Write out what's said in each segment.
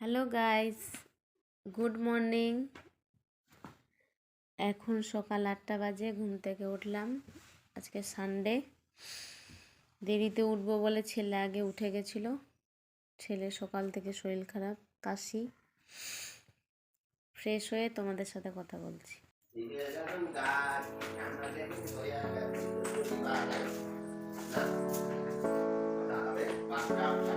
Hello guys, good morning. এখন সকাল আটটা বাজে, ঘুম থেকে উঠলাম। আজকে সানডে দেরিতে উঠবো বলে ছেলে আগে উঠে গেছিল। ছেলে সকাল থেকে শরীর খারাপ, কাশি। ফ্রেশ হয়ে তোমাদের সাথে কথা বলছি। ফ্রেশ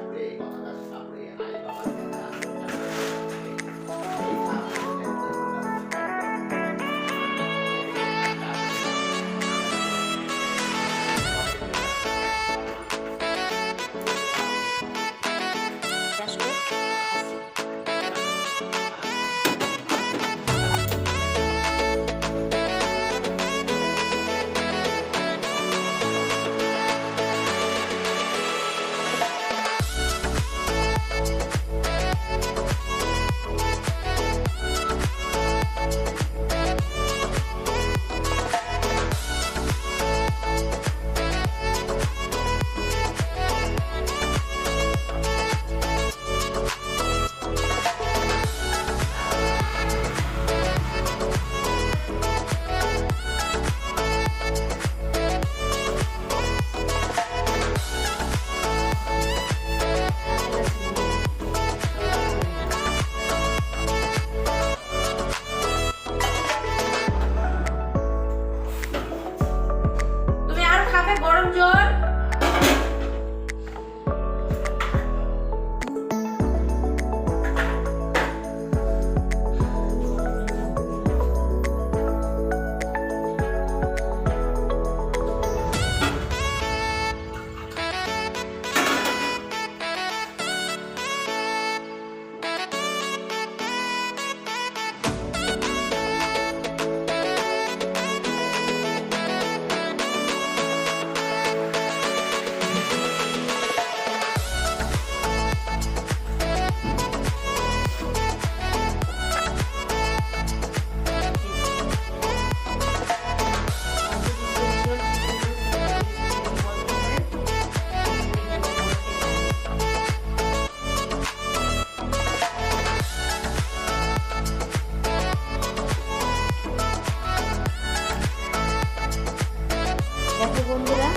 দেখো বন্ধুরা।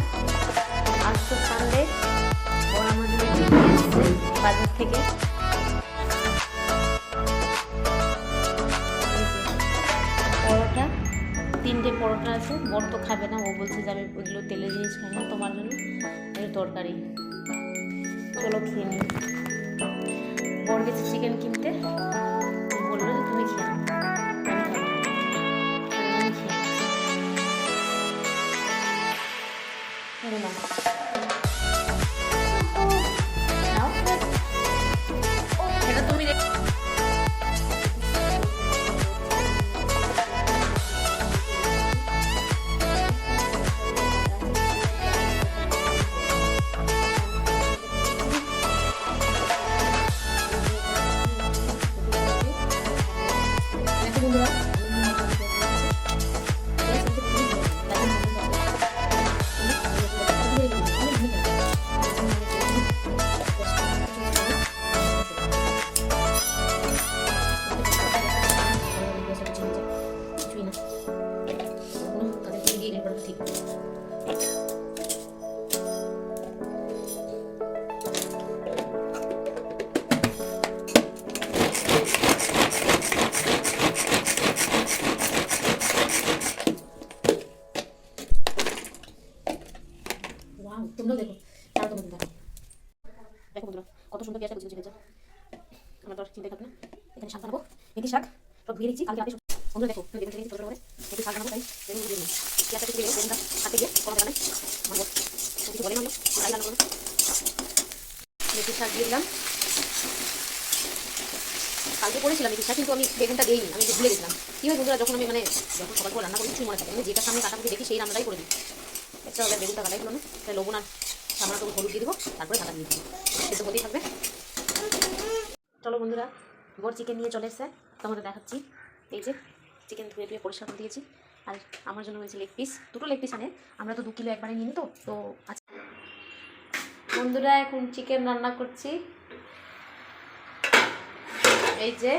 আজ তো সানডে বাজার থেকে। পরোটা, তিনটে পরোটা আছে। বর তো খাবে না, ও বলছে যে আমি ওইগুলো তেলের জিনিস খাই না, তোমার জন্য একটু তরকারি। চলো খেয়ে নিই। বর গেছে চিকেন কিনতে। বলল যে তুমি খেয়ে কত সুন্দর না। শাক মেথি শাক, সব ধুয়ে কালকে রাতে দেখো, তুমি দেখে ছোটো করে মেথি শাক বেগুন কিছু শাক দিয়ে দিলাম। কালকে করেছিলাম মেথি শাক, কিন্তু আমি বেগুনটা দিইনি, আমি ভুলে গেছিলাম। কী হয় বন্ধুরা, যখন আমি মানে যখন সকাল করে রান্না করি, কিছুই মনে থাকে আমি যেটা সামনে কাটাকুটি দেখি, সেই রান্নাটাই করে দিই। একটা হবে বেগুনটা কাটাই না তাই লবণ আর একটু হলুদ দিয়ে দেবো, তারপরে ঢাকা দিয়ে হতেই থাকবে। চলো বন্ধুরা চিকেন নিয়ে চলে এসছে। দেখাচ্ছি। এই যে চিকেন ধুয়ে ধুয়ে পরিষ্কার করে দিয়েছি। আর আমার জন্য হয়েছে লেগ পিস দুটো লেগ পিস আনে। আমরা তো দু কিলো একবারে নিই তো তো আচ্ছা। বন্ধুরা, এখন চিকেন রান্না করছি। এই যে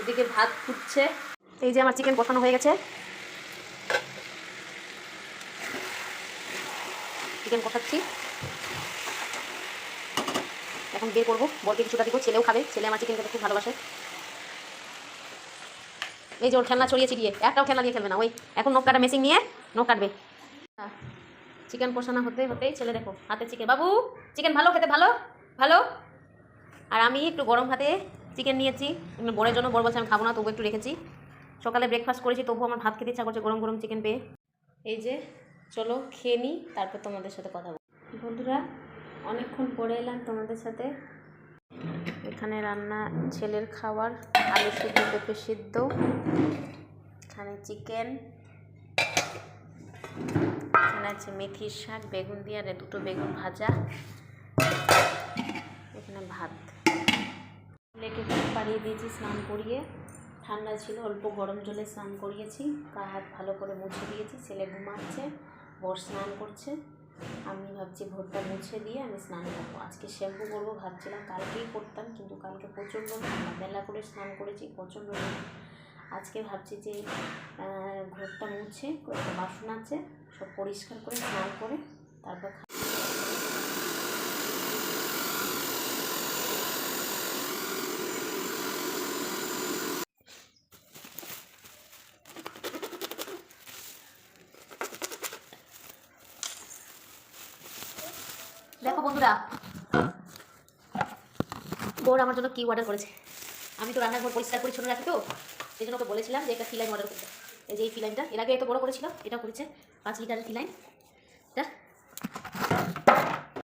এদিকে ভাত ফুটছে। এই যে আমার চিকেন কষানো হয়ে গেছে। চিকেন কষাচ্ছি এখন বের করব, বরকে কিছুটা দিব, ছেলেও খাবে, ছেলে আমার চিকেন খেতে খুব ভালোবাসে। এই যে ওর খেলনা ছড়িয়েছি গিয়ে একটাও খেলনা দিয়ে খেলবে না, ওই, এখন নখ কাটা মেশিন নিয়ে নখ কাটবে। চিকেন কষানো হতে হতেই ছেলে দেখো, হাতে চিকেন বাবু চিকেন ভালো, খেতে ভালো ভালো? আর আমি একটু গরম ভাতে চিকেন নিয়েছি বড়ের জন্য বড় বলছে আমি খাব না তবু একটু রেখেছি। সকালে ব্রেকফাস্ট করেছি তবু আমার ভাত খেতে ইচ্ছা করছে গরম গরম চিকেন পেয়ে। এই যে, চলো খেয়ে নিই তারপর তোমাদের সাথে কথা বলব। বন্ধুরা, অনেকক্ষণ পরে এলাম তোমাদের সাথে। এখানে রান্না, ছেলের খাবার আলু সিদ্ধ, পেঁপে সিদ্ধ, এখানে চিকেন এখানে আছে মেথির শাক, বেগুন দিয়ে, আর দুটো বেগুন ভাজা, এখানে ভাত। লেকে পাড়িয়ে দিয়েছি, স্নান করিয়ে। ঠান্ডা ছিল, অল্প গরম জলে স্নান করিয়েছি, গা হাত ভালো করে মুছে দিয়েছি, ছেলে ঘুমাচ্ছে, বর স্নান করছে। আমি ভাবছি ভোরটা মুছে দিয়ে আমি স্নান করব। আজকে শ্যাম্পু করব, ভাবছিলাম কালকেই করতাম, কিন্তু কালকে প্রচণ্ড ঠান্ডা। বেলা করে স্নান করেছি, প্রচণ্ড। আজকে ভাবছি যে ঘরটা মুছে বাসন আছে, সব পরিষ্কার করে স্নান করে তারপর খা- দেখো বন্ধুরা। বোর আমার জন্য কি অর্ডার করেছে। আমি তো রান্নাঘর পরিষ্কার পরিচ্ছন্ন রাখি তো, সেই জন্য ওকে বলেছিলাম যে একটা ফিলাইন অর্ডার করতে। এই যে এই ফিলাইনটা এর আগে এত বড় করেছিল এটা করেছে, পাঁচ লিটারের ফিলাইন এটা